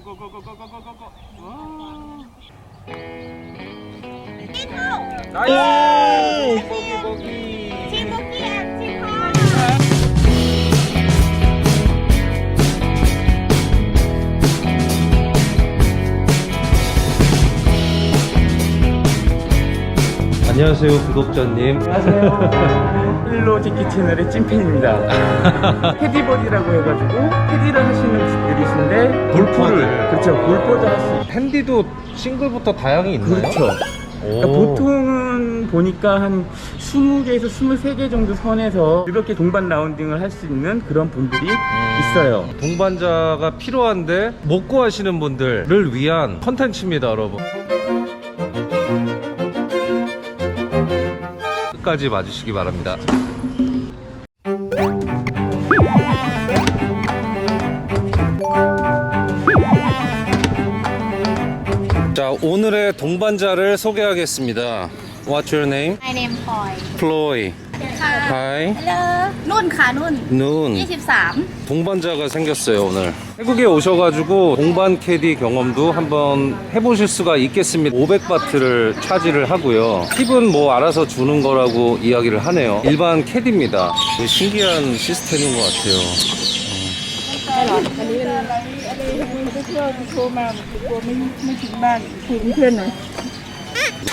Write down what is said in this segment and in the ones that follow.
고고고고고고고고고. 와. Tiếp 나이 안녕하세요 구독자님 안녕하세요. 힐로지키 채널의 찐팬입니다. 테디버디라고 해가지고 테디를 하시는 분들이신데 골프를 그렇죠 골프도 할수 핸디도 싱글부터 다양이 있나요? 그렇죠. 오. 그러니까 보통은 보니까 한 20개에서 23개 정도 선에서 이렇게 동반 라운딩을 할 수 있는 그런 분들이 있어요. 동반자가 필요한데 못 구하시는 분들을 위한 컨텐츠입니다 여러분 끝까지 봐주시기 바랍니다 자 오늘의 동반자를 소개하겠습니다 What's your name? My name Poi Chloe ค่ะ Hi Hello นุ่นค่ะนุ่น Noon 23 동반자가 생겼어요 오늘 태국에 오셔가지고 동반 캐디 경험도 한번 해보실 수가 있겠습니다 500바트를 차지를 하고요 팁은 뭐 알아서 주는 거라고 이야기를 하네요 일반 캐디입니다 되게 신기한 시스템인 것 같아요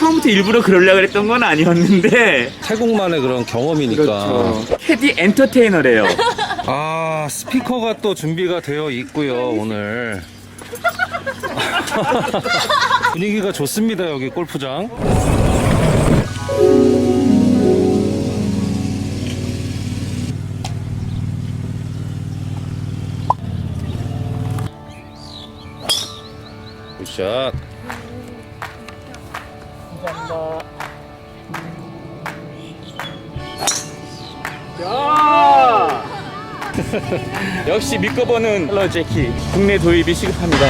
처음부터 일부러 그러려고 했던 건 아니었는데. 태국만의 그런 경험이니까. 그렇죠. 캐디 엔터테이너래요. 아 스피커가 또 준비가 되어 있고요 오늘. 분위기가 좋습니다 여기 골프장. 굿샷 야! 역시 믿고 보는 헬로 제키 국내 도입이 시급합니다.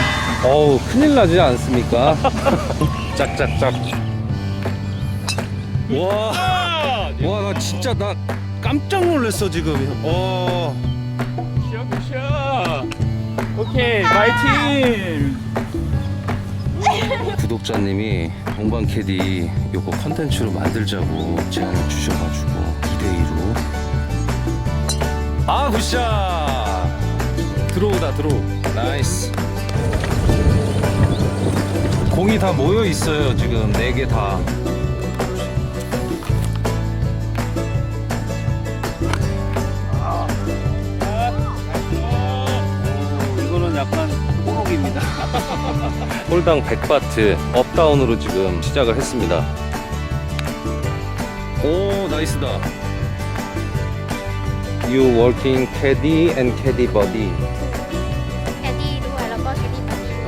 어우 큰일 나지 않습니까? 짝짝짝 와, 와 나 진짜 나 깜짝 놀랐어 지금 어 굿샷 굿샷. 오케이 마이 팀. 구독자님이 동반 캐디 요거 컨텐츠로 만들자고 제안을 주셔가지고 2대2로. 아 굿샷! 들어오다 들어오. 나이스. 공이 다 모여 있어요 지금. 4개 다 100입니다. 홀당 100바트 업다운으로 지금 시작을 했습니다. 오 나이스다. You working caddy and caddy buddy.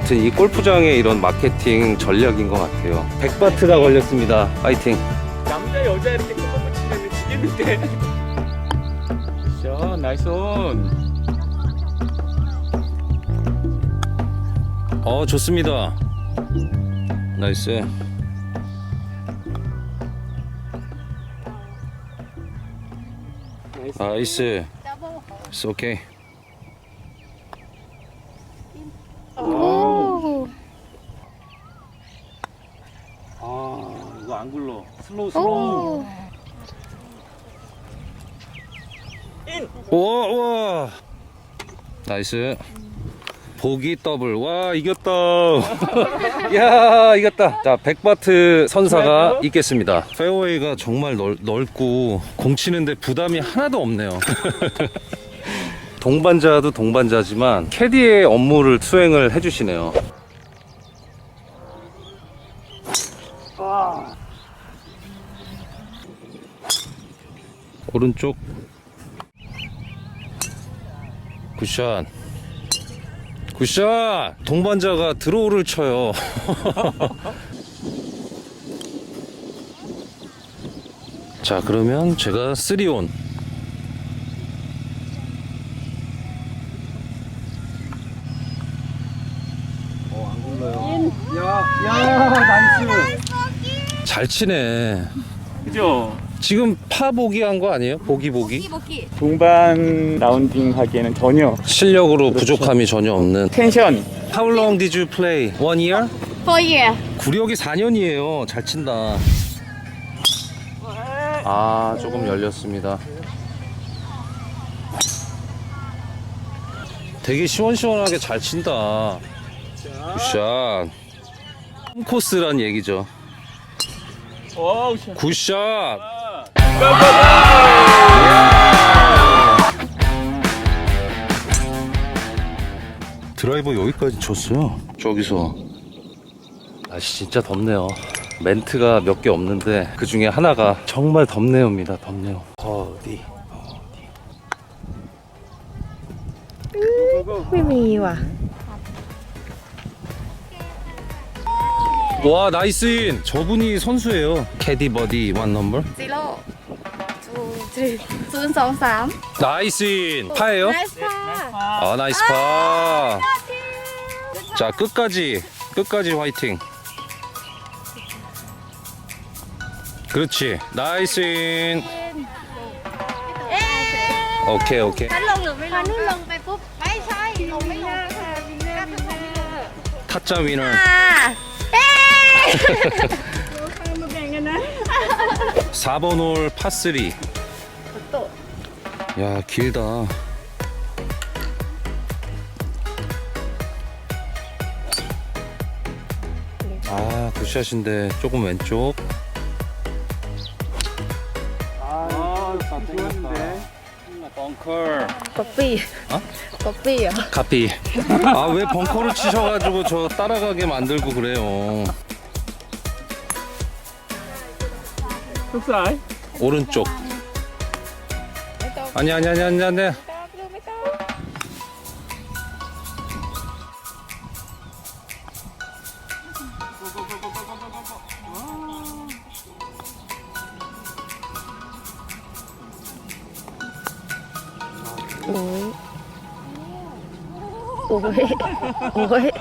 이 골프장의 이런 마케팅 전략인 것 같아요. 100바트가 걸렸습니다. 파이팅. 남자 여자 이렇게 큰거 치려면 지겠는데. 자 나이스 온. 어 좋습니다. 나이스. 나이스. It's okay. 오. 아 이거 안 굴러. 슬로우 슬로우. 오 우와. 나이스 보기 더블. 와 이겼다. 야 이겼다. 자 100바트 선사가 있겠습니다. 페어웨이가 정말 넓, 넓고 공 치는데 부담이 하나도 없네요. 동반자도 동반자지만 캐디의 업무를 수행을 해주시네요. 오른쪽. 굿샷 굿샷 동반자가 드로우를 쳐요 자 그러면 제가 3온 야 나이스. 잘 치네 그죠? 지금 파 보기 한 거 아니에요? 보기 보기? 보기 동반 라운딩 하기에는 전혀 실력으로 부족함이 전혀 없는 텐션 How long did you play? One year? four year 구력이 4년이에요. 잘 친다. 아, 조금 열렸습니다. 되게 시원시원하게 잘 친다. 굿샷. 홈코스란 얘기죠. 굿샷. 드라이버 여기까지 쳤어요. 저기서. 날씨 진짜 덥네요. 멘트가 몇 개 없는데 그 중에 하나가 정말 덥네요입니다. 덥네요. 어디? ไม่มีว่ะ 와 나이스인. 저분이 선수예요. 캐디 버디 원 넘버. zero two three ศูนย์สองสาม 나이스인. 파예요? 나이스 파 아 나이스 파. 자 끝까지 끝까지 화이팅. 그렇지. 나이스인. เอ๊ะ 오케이 오케이. ฉันลงหรือไม่ลงพอนุ่นลงไปปุ๊บ ไม่ใช่ ลงไม่ลงค่ะวินเนอร์วินเนอร์ 타짜 위너. อ่าเอ๊ะ 4번 홀 파3. 야 길다 아 굿샷인데 조금 왼쪽 어? 아, 다 땡겼는데. 벙커. 커피. 어? 커피요. 카피 아 왜 벙커를 치셔가지고 저 따라가게 만들고 그래요 속살. 오른쪽 아니, 아니, 아니, 아니, 아니. 오해 오해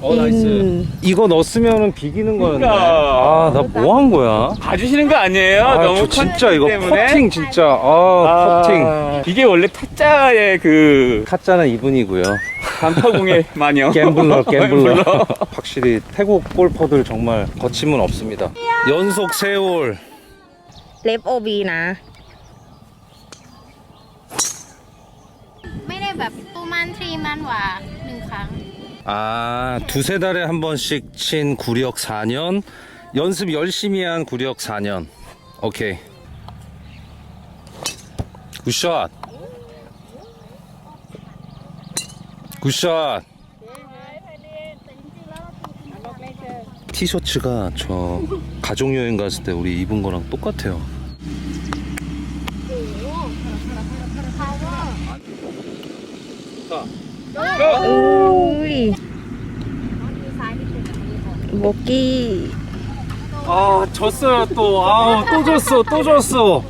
어, 나이스. 이거 넣었으면 비기는 거였네. 그러니까. 아, 나 뭐 한 거야? 봐주시는 거 아니에요? 아, 너무 저 진짜 이거 때문에? 퍼팅 진짜 아, 퍼팅 아, 이게 원래 타짜의 그 타짜는 이분이고요 단파공의 마녀. 갬블러 갬블러 확실히 태국 골퍼들 정말 거침은 없습니다 연속 세올 เล็บโอบีนะ ไม่ได้แบบตูมันทรีมันหว่าหนึ่งครั้ง 아 두세 달에 한 번씩 친 구력 4년 연습 열심히 한 구력 4년. 오케이. 굿샷 굿샷 티셔츠가 저 가족여행 갔을 때 우리 입은 거랑 똑같아요. 자, อุ้ย 먹기. 아 졌어요 또. 아우 또 졌어 또 졌어.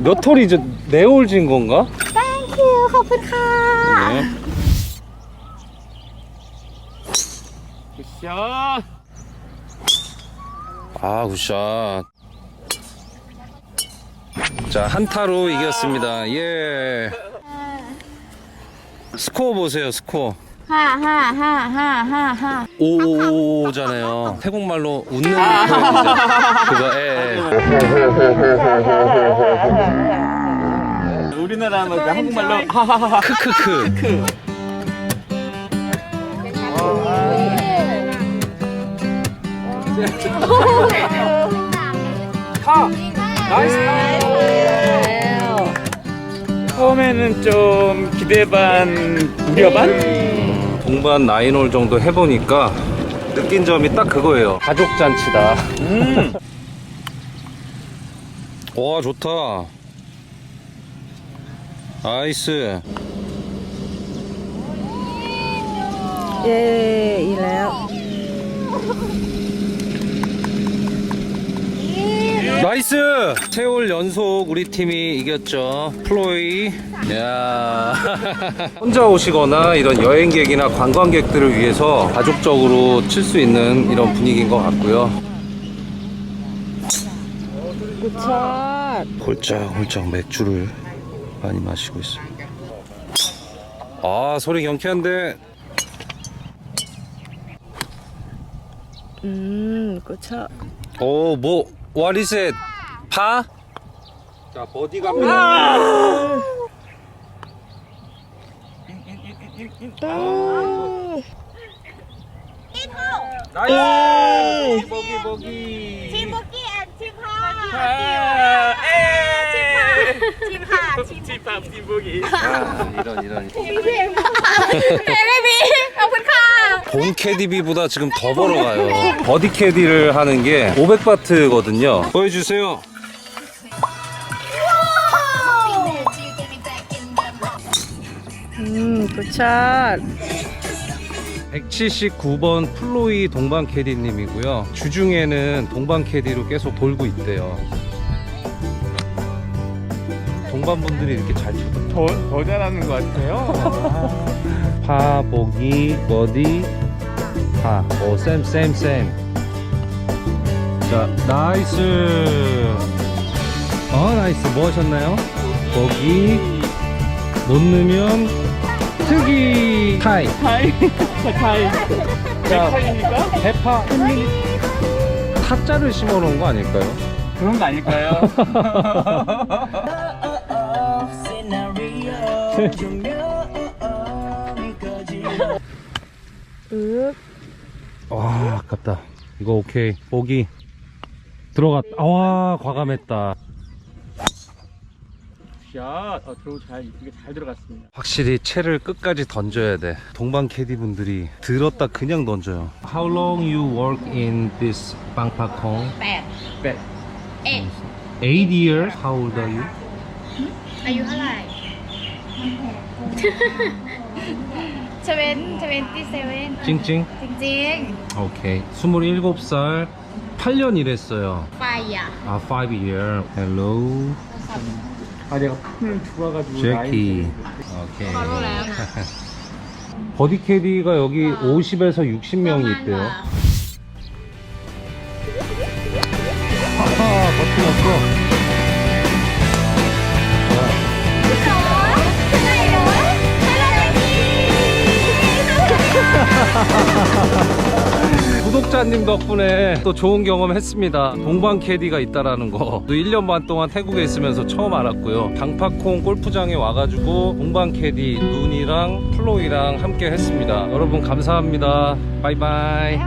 몇 톨이 이제 네올 진 건가? 땡큐 허브카. 네. 굿샷. 아 굿샷. 자 한타로 이겼습니다. 예. 스코어 보세요 스코어. 하하하하하하오잖아요 태국말로 웃는 그거 예. 예. 우리나라 말로 한국말로 하하하하 크크크. 크. 아. 나이스. 처음에는 좀 기대 반 우려 반? 동반 나인홀 정도 해보니까 느낀 점이 딱 그거예요. 가족 잔치다. 음. 와 좋다. 나이스. เย้อีกแล้ว 나이스! 세월 연속 우리 팀이 이겼죠. 플로이. 야 혼자 오시거나 이런 여행객이나 관광객들을 위해서 가족적으로 칠 수 있는 이런 분위기인 것 같고요. 굿샷. 홀짝홀짝 맥주를 많이 마시고 있습니다. 아 소리 경쾌한데 음, 굿샷. 오뭐 what is it? 파? 자 버디 갑니다. 음. 나이스 버기 버기. ชิมบุกี้แอนชิมค่ะ 아, 에! ชิมค่ะชิม tip합 띠보기. 아 이런 이런. เพ่ไม่มีขอบคุณค่ะ ่ะ 본 캐디비보다 지금 더 벌어가요. 버디 캐디를 하는 게 500바트거든요. 보여주세요. 음, 굿샷. 179번 플로이 동반 캐디님이고요. 주중에는 동반 캐디로 계속 돌고 있대요. 동반분들이 이렇게 잘 쳐요. 더, 더 잘하는 것 같아요. 파, 보기, 버디, 파. 오, 쌤, 쌤, 쌤. 자, 나이스. 어, 나이스. 뭐 하셨나요? 보기. 못 넣으면 특이 타이. 타이. 타이. 자, 타이입니까? 대파. 타짜를 심어 놓은 거 아닐까요? 그런 거 아닐까요? 윽. 와 아깝다 이거 오케이 보기 들어갔다 아, 와 과감했다 샷 어, 드로우 잘 이쁘게 잘 들어갔습니다 확실히 채를 끝까지 던져야 돼 동방 캐디분들이 들었다 그냥 던져요 How long you work in this 방파콩? Bad. Bad. Eight. Eight years? How old are you? Hmm? 아유 하라이 트웬, 트웬티 세븐. 찡찡? 찡찡. 오케이. 27살 8년 일했어요. 파이야. 아, 5 year. Hello. 아, 내가 폰을 두고 가지고 제키. 오케이. 바로 나요. 버디캐디가 여기 50에서 60명이 있대요. 아하, 버튼 없어. 박사님 덕분에 또 좋은 경험 했습니다. 동방 캐디가 있다라는 거또 1년 반 동안 태국에 있으면서 처음 알았고요. 방파콩 골프장에 와가지고 동방 캐디 눈이랑 플로이랑 함께 했습니다. 여러분 감사합니다. 바이바이.